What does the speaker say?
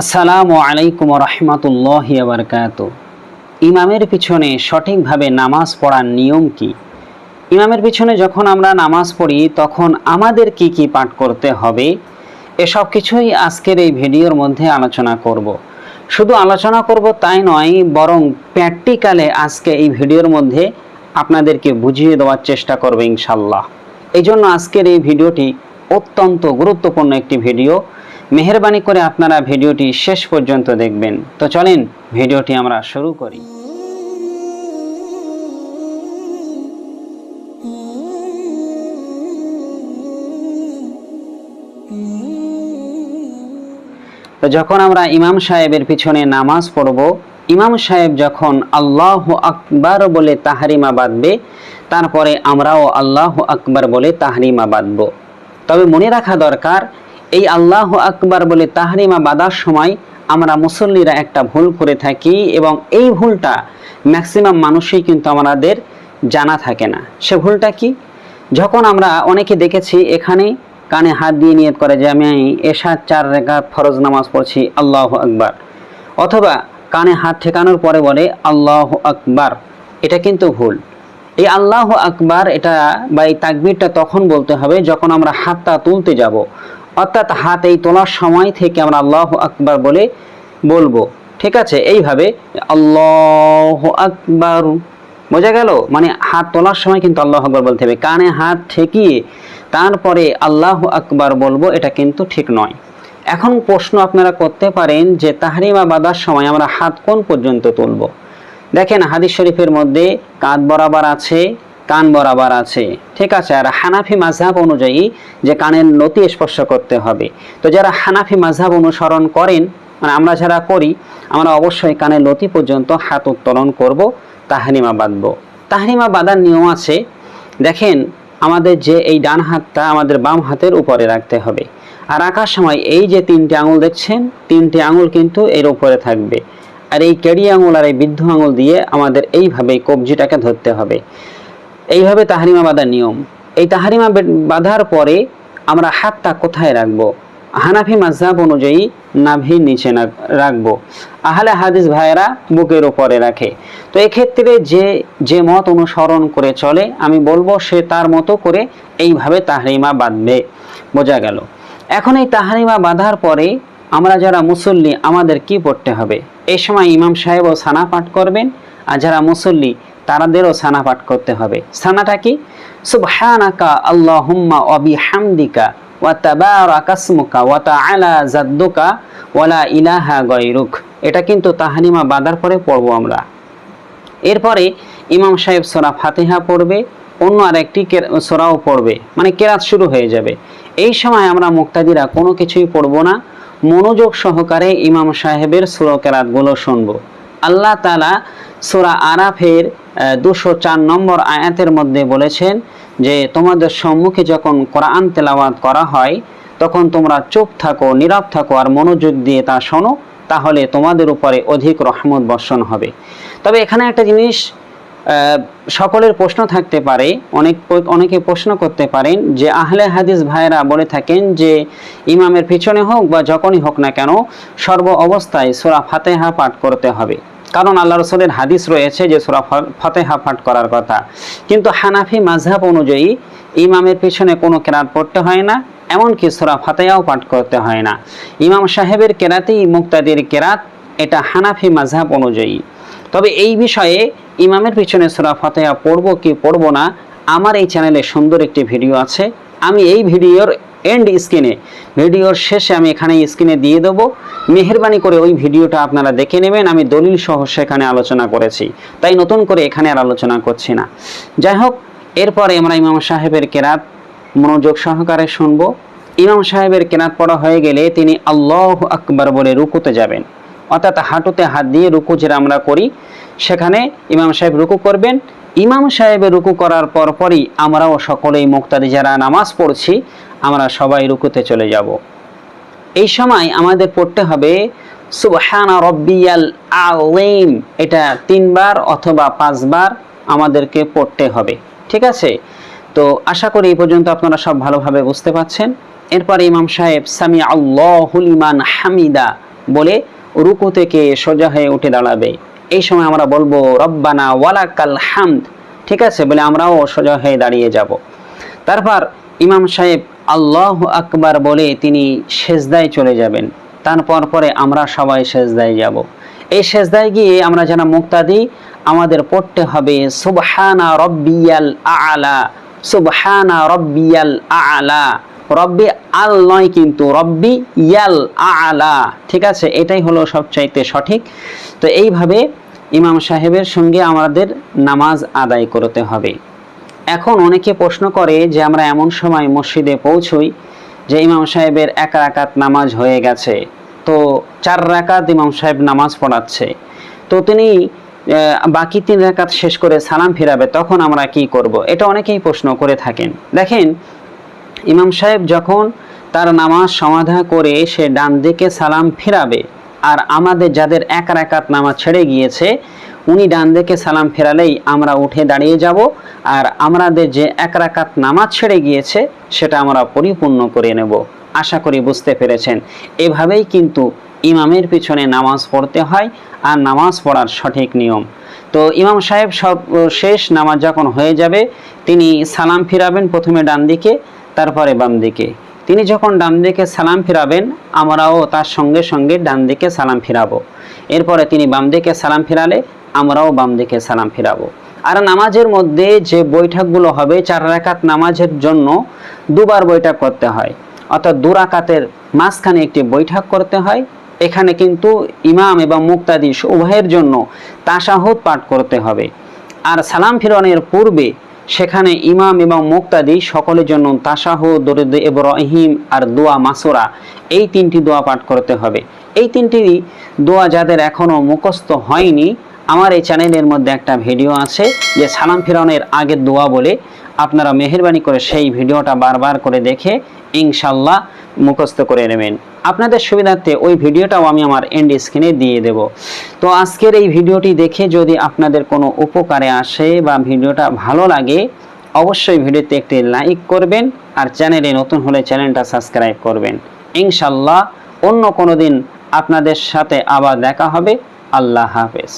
আসসালামু আলাইকুম রহমতুল্লাহ বারকাত ইমামের পিছনে সঠিকভাবে নামাজ পড়ার নিয়ম কি? ইমামের পিছনে যখন আমরা নামাজ পড়ি, তখন আমাদের কি কি পাঠ করতে হবে? এসব কিছুই আজকের এই ভিডিওর মধ্যে আলোচনা করব। শুধু আলোচনা করব তাই নয়, বরং প্র্যাকটিক্যালে আজকে এই ভিডিওর মধ্যে আপনাদেরকে বুঝিয়ে দেওয়ার চেষ্টা করবে ইনশাল্লাহ এই জন্য আজকের এই ভিডিওটি অত্যন্ত গুরুত্বপূর্ণ একটি ভিডিও। মেহরবানি করে আপনারা ভিডিওটি শেষ পর্যন্ত দেখবেন। তো চলেন, ভিডিওটি আমরা শুরু করি। তো যখন আমরা ইমাম সাহেবের পিছনে নামাজ পড়ব, ইমাম সাহেব যখন আল্লাহ আকবার বলে তাহারিমা বাঁধবে, তারপরে আমরাও আল্লাহ আকবার বলে তাহারিমা বাঁধব। তবে মনে রাখা দরকার এই আল্লাহ আকবার বলে তাহারিমা বাঁধার সময় আমরা মুসল্লিরা একটা ভুল করে থাকি এবং এই ভুলটা ম্যাক্সিমাম মানুষই কিন্তু আমাদের জানা থাকে না। সে ভুলটা কি? যখন আমরা অনেকে দেখেছি এখানে কানে হাত দিয়ে নিয়ত করে যে আমি এশার চার রেখা ফরজ নামাজ পড়ছি, আল্লাহ আকবার। অথবা কানে হাত ঠেকানোর পরে বলে, আল্লাহ আকবার। এটা কিন্তু ভুল। এই আল্লাহ আকবার এটা বা এই তাকবিরটা তখন বলতে হবে যখন আমরা হাতটা তুলতে যাব। অর্থাৎ হাত এই তোলার সময় থেকে আমরা আল্লাহ আকবার বলে বলব। ঠিক আছে? এইভাবে আল্লাহ আকবার। বোঝা গেল? মানে হাত তোলার সময় কিন্তু আল্লাহ আকবার বলতে হবে। কানে হাত ঠেকিয়ে তারপরে আল্লাহ আকবার বলব, এটা কিন্তু ঠিক নয়। এখন প্রশ্ন আপনারা করতে পারেন যে তাহরিমা বাদার সময় আমরা হাত কোন পর্যন্ত তুলব? দেখেন হাদিস শরীফের মধ্যে কাঁধ বরাবর আছে কান বরাবর আছে। ঠিক আছে, আর হানাফি মাঝহাব অনুযায়ী যে কানের নতি স্পর্শ করতে হবে। তো যারা হানাফি মাঝহাব অনুসরণ করেন মানে আমরা যারা করি, আমরা অবশ্যই কানের লতি পর্যন্ত হাত উত্তোলন করব তাহারিমা বাঁধবো। তাহারিমা বাঁধার নিয়ম আছে, দেখেন আমাদের যে এই ডান হাতটা আমাদের বাম হাতের উপরে রাখতে হবে। আর রাখার সময় এই যে তিনটে আঙুল দেখছেন, তিনটে আঙুল কিন্তু এর উপরে থাকবে। আর এই কেড়ি আঙুল আর এই বৃদ্ধ আঙুল দিয়ে আমাদের এইভাবে কবজিটাকে ধরতে হবে। এইভাবে তাহারিমা বাঁধার নিয়ম। এই তাহারিমা বাঁধার পরে আমরা হাতটা কোথায় রাখব? হানাফি মাঝহাব অনুযায়ী নাভির নিচে রাখব। আহলে হাদিস ভাইয়েরা বুকের ওপরে রাখে। তো এক্ষেত্রে যে যে মত অনুসরণ করে চলে, আমি বলব সে তার মতো করে এইভাবে তাহারিমা বাঁধবে। বোঝা গেল? এখন এই তাহারিমা বাঁধার পরে আমরা যারা মুসল্লি, আমাদের কি পড়তে হবে? এই সময় ইমাম সাহেবও সানা পাঠ করবেন, আর যারা মুসল্লি তারাদেরও সানা পাঠ করতে হবে। সানাটা কি? সুবহানাকা আল্লাহুম্মা ওয়া তাবারাকাসমুকা ওয়া তাআলা জাদ্দুকা ইলাহা গায়রুক। এটা কিন্তু তাহানিমা পরে পড়ব আমরা। এরপরে ইমাম সাহেব সোরা ফাতিহা পড়বে, অন্য আরেকটি সোরাও পড়বে মানে কেরাত শুরু হয়ে যাবে। এই সময় আমরা মুক্তাদিরা কোনো কিছুই পড়ব না। মনোযোগ সহকারে ইমাম সাহেবের সুরো কেরাতগুলো শুনব। আল্লাহ তালা সোরা আরাফের দুশো চার নম্বর আয়াতের মধ্যে বলেছেন যে, তোমাদের সম্মুখে যখন কোরআন তেলাওয়াত করা হয়, তখন তোমরা চুপ থাকো, নীরব থাকো আর মনোযোগ দিয়ে তা শোনো, তাহলে তোমাদের উপরে অধিক রহমত বর্ষণ হবে। তবে এখানে একটা জিনিস সকলের প্রশ্ন থাকতে পারে, অনেক অনেকে প্রশ্ন করতে পারেন যে আহলে হাদিস ভাইরা বলে থাকেন যে ইমামের পিছনে হোক বা যখনই হোক না কেন, সর্ব অবস্থায় সোরা ফাতেহা পাঠ করতে হবে। কারণ আল্লাহ রসুলের হাদিস রয়েছে যে সোরা ফতেহা পাঠ করার কথা। কিন্তু হানাফি মাঝহাব অনুযায়ী ইমামের পিছনে কোনো কেরাত পড়তে হয় না, এমনকি সোরা ফাতেহাও পাঠ করতে হয় না। ইমাম সাহেবের কেরাতেই মুক্তাদির কেরাত এটা হানাফি মাঝহাব অনুযায়ী। তবে এই বিষয়ে ইমামের পিছনে সোরা ফাতেহা পড়ব কি পড়ব না, আমার এই চ্যানেলে সুন্দর একটি ভিডিও আছে। আমি এই ভিডিওর এন্ড স্ক্রিনে ভিডিওর শেষে আমি এখানে স্ক্রিনে দিয়ে দেবো। মেহরবানি করে ওই ভিডিওটা আপনারা দেখে নেবেন, আমি দলিল সহ সেখানে আলোচনা করেছি। তাই নতুন করে এখানে আর আলোচনা করছি না। যাই হোক, এরপরে আমরা ইমাম সাহেবের কেরাত মনোযোগ সহকারে শুনব। ইমাম সাহেবের কেরাত পড়া হয়ে গেলে তিনি আল্লাহ আকবর বলে রুকুতে যাবেন। অর্থাৎ হাঁটুতে হাত দিয়ে রুকু যেটা আমরা করি, সেখানে ইমাম সাহেব রুকু করবেন। ইমাম সাহেবের রুকু করার পর পরই আমরাও সকলেই মুক্তারি যারা নামাজ পড়ছি, আমরা সবাই রুকুতে চলে যাব। এই সময় আমাদের পড়তে হবে, সুবহানা রব্বিয়াল আলিম এটা তিনবার অথবা পাঁচবার আমাদেরকে পড়তে হবে। ঠিক আছে? তো আশা করি এই পর্যন্ত আপনারা সব ভালোভাবে বুঝতে পাচ্ছেন এরপর ইমাম সাহেব সামি আল্লাহুল ইমান হামিদা বলে রুকু থেকে সোজা হয়ে উঠে দাঁড়াবে। এই সময় আমরা বলব, রব্বানা ওয়ালাকাল হামদ। ঠিক আছে, বলে আমরাও সোজা হয়ে দাঁড়িয়ে যাব। তারপর ইমাম সাহেব আল্লাহ আকবার বলে তিনি সেজদায় চলে যাবেন। তারপর পরে আমরা সবাই সেজদায় যাব। এই সেজদায় গিয়ে আমরা যারা মুক্তাদি, আমাদের পড়তে হবে, সুবহানা রব্বিয়াল আলা, সুবহানা রব্বিয়াল আলা। রব্বি আল নয় কিন্তু, রব্বি ইয়াল আলা। ঠিক আছে? এটাই হলো সবচাইতে সঠিক। তো এইভাবে ইমাম সাহেবের সঙ্গে আমাদের নামাজ আদায় করতে হবে। এখন অনেকে প্রশ্ন করে যে আমরা এমন সময় মসজিদে পৌঁছই যে ইমাম সাহেবের এক রাকাত নামাজ হয়ে গেছে। তো চার রাকাত ইমাম সাহেব নামাজ পড়াচ্ছে। তো তিনি বাকি তিন রাকাত শেষ করে সালাম ফিরাবে, তখন আমরা কি করব? এটা অনেকেই প্রশ্ন করে থাকেন। দেখেন ইমাম সাহেব যখন তার নামাজ সমাধা করে সে ডান দিকে সালাম ফেরাবে আর আমাদের যাদের এক রাকাত নামাজ ছেড়ে গিয়েছে, উনি ডান দিকে সালাম ফেরালেই আমরা উঠে দাঁড়িয়ে যাব আর আমাদের যে এক রাকাত নামাজ ছেড়ে গিয়েছে, সেটা আমরা পরিপূর্ণ করে নেব। আশা করি বুঝতে পেরেছেন। এভাবেই কিন্তু ইমামের পিছনে নামাজ পড়তে হয় আর নামাজ পড়ার সঠিক নিয়ম। তো ইমাম সাহেব সব শেষ নামাজ যখন হয়ে যাবে, তিনি সালাম ফিরাবেন প্রথমে ডান দিকে তারপরে বাম দিকে। তিনি যখন ডান দিকে সালাম ফিরাবেন, আমরাও তার সঙ্গে সঙ্গে ডান দিকে সালাম ফিরাবো। এরপরে তিনি বাম দিকে সালাম ফিরালে, আমরাও বাম দিকে সালাম ফিরাবো। আর নামাজের মধ্যে যে বৈঠকগুলো হবে, চার রাকাত নামাজের জন্য দুবার বৈঠক করতে হয়। অর্থাৎ দু রাকাতের মাঝখানে একটি বৈঠক করতে হয়। এখানে কিন্তু ইমাম এবং মুক্তাদি উভয়ের জন্য তাশাহুদ পাঠ করতে হবে। আর সালাম ফিরানোর পূর্বে সেখানে ইমাম এবং মুক্তাদি সকলের জন্য তাসাহ দরুদ ইব্রাহিম আর দোয়া মাসুরা। এই তিনটি দোয়া পাঠ করতে হবে। এই তিনটি দোয়া যাদের এখনও মুখস্থ হয়নি আমার এই চ্যানেলের মধ্যে একটা ভিডিও আছে যে সালাম ফিরানোর আগের দোয়া বলে আপনারা মেহরবানি করে সেই ভিডিওটা বারবার করে দেখে ইনশাল্লাহ মুখস্থ করে নেবেন। আপনাদের সুবিধার্থে ওই ভিডিওটাও আমি আমার এন্ড স্ক্রিনে দিয়ে দেব। তো আজকের এই ভিডিওটি দেখে যদি আপনাদের কোনো উপকারে আসে বা ভিডিওটা ভালো লাগে, অবশ্যই ভিডিওতে একটি লাইক করবেন আর চ্যানেলে নতুন হলে চ্যানেলটা সাবস্ক্রাইব করবেন। ইনশাল্লাহ অন্য কোনো দিন আপনাদের সাথে আবার দেখা হবে। আল্লাহ হাফেজ।